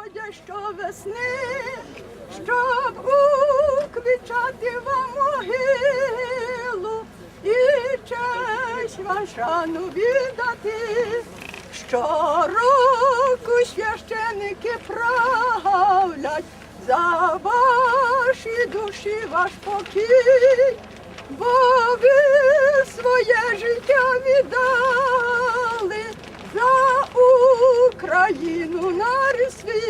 приходять щовесни, щоб уквічати вам могилу і честь вам шану віддати. Щороку священики правлять за ваші душі ваш покій, бо ви своє життя віддали за Україну на свій.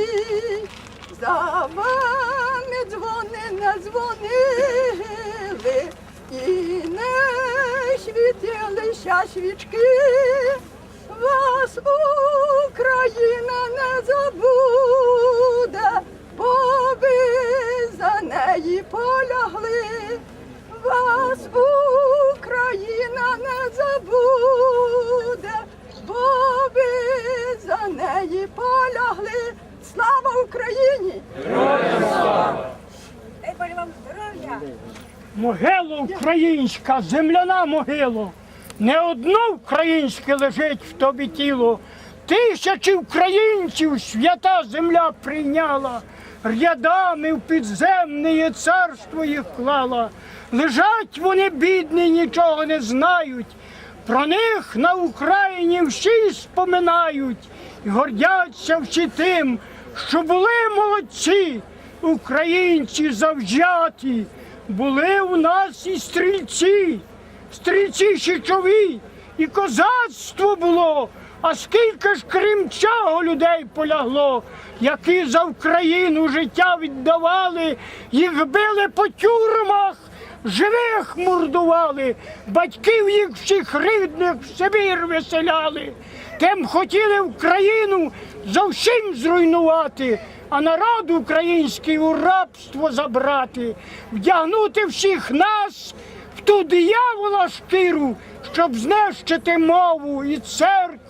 За вами дзвони не дзвонили і не світилися свічки. Вас Україна не забуде, Слава Україні! Дай Боже вам здоров'я. Могила українська, земляна могила. Не одно українське лежить в тобі тіло. Тисячі українців свята земля прийняла, рядами в підземне царство їх клала. Лежать вони бідні, нічого не знають. Про них на Україні всі споминають і гордяться всі тим, що були молодці, українці завзяті, були у нас і стрільці, стрільці щитові, і козацтво було. А скільки ж крім цього людей полягло, які за Україну життя віддавали, їх били по тюрмах, живих мордували, батьків їх всіх рідних в Сибір виселяли. Тим хотіли Україну зовсім зруйнувати, а народ український у рабство забрати, вдягнути всіх нас в ту диявола шкіру, щоб знищити мову і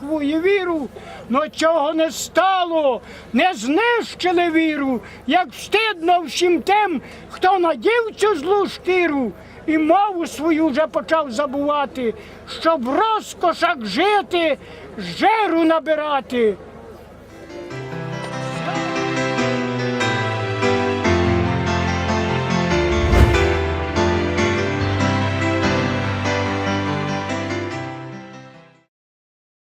церкву, і віру. Но цього не стало, не знищили віру, як встидно всім тим, хто надів цю злу шкіру і мову свою вже почав забувати, щоб в розкошах жити, жиру набирати.